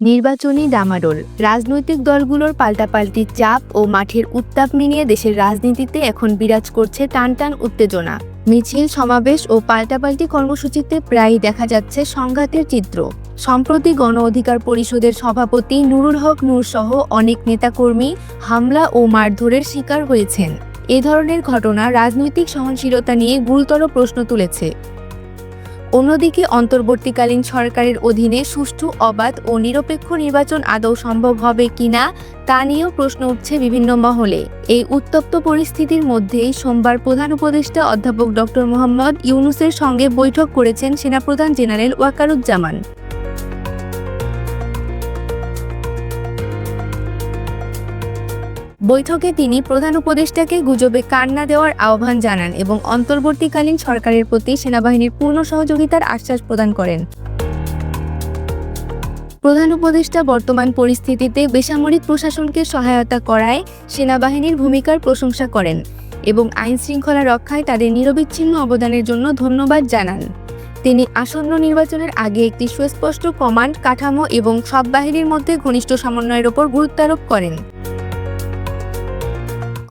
নির্বাচনী ডামাডোল। রাজনৈতিক দলগুলোর পাল্টাপাল্টি চাপ ও মাঠের উত্তাপ মিলিয়ে দেশের রাজনীতিতে এখন বিরাজ করছে টানটান উত্তেজনা। মিছিল, সমাবেশ ও পাল্টাপাল্টি কর্মসূচিতে প্রায়ই দেখা যাচ্ছে সংঘাতের চিত্র। সম্প্রতি গণ অধিকার পরিষদের সভাপতি নুরুল হক নূর সহ অনেক নেতাকর্মী হামলা ও মারধরের শিকার হয়েছেন। এ ধরনের ঘটনা রাজনৈতিক সহনশীলতা নিয়ে গুরুতর প্রশ্ন তুলেছে। অন্যদিকে অন্তর্বর্তীকালীন সরকারের অধীনে সুষ্ঠু, অবাধ ও নিরপেক্ষ নির্বাচন আদৌ সম্ভব হবে কিনা তা নিয়েও প্রশ্ন উঠছে বিভিন্ন মহলে। এই উত্তপ্ত পরিস্থিতির মধ্যেই সোমবার প্রধান উপদেষ্টা অধ্যাপক ডক্টর মোহাম্মদ ইউনুসের সঙ্গে বৈঠক করেছেন সেনাপ্রধান জেনারেল ওয়াকারুজ্জামান। বৈঠকে তিনি প্রধান উপদেষ্টাকে গুজবে কান্না দেওয়ার আহ্বান জানান এবং অন্তর্বর্তীকালীন সরকারের প্রতি সেনাবাহিনীর পূর্ণ সহযোগিতার আশ্বাস প্রদান করেন। প্রধান উপদেষ্টা বর্তমান পরিস্থিতিতে বেসামরিক প্রশাসনকে সহায়তা করায় সেনাবাহিনীর ভূমিকার প্রশংসা করেন এবং আইন শৃঙ্খলা রক্ষায় তাদের নিরবিচ্ছিন্ন অবদানের জন্য ধন্যবাদ জানান। তিনি আসন্ন নির্বাচনের আগে একটি সুস্পষ্ট কমান্ড, কাঠামো এবং সব বাহিনীর মধ্যে ঘনিষ্ঠ সমন্বয়ের ওপর গুরুত্বারোপ করেন।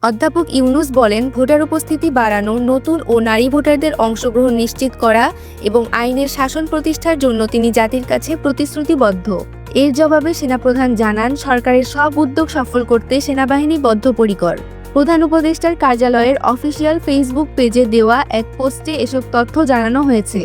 অধ্যাপক ইউনুস বলেন, ভোটার উপস্থিতি বাড়ানো, নতুন ও নারী ভোটারদের অংশগ্রহণ নিশ্চিত করা এবং আইনের শাসন প্রতিষ্ঠার জন্য তিনি জাতির কাছে প্রতিশ্রুতিবদ্ধ। এর জবাবে সেনাপ্রধান জানান, সরকারের সব উদ্যোগ সফল করতে সেনাবাহিনী বদ্ধপরিকর। প্রধান উপদেষ্টার কার্যালয়ের অফিসিয়াল ফেসবুক পেজে দেওয়া এক পোস্টে এসব তথ্য জানানো হয়েছে।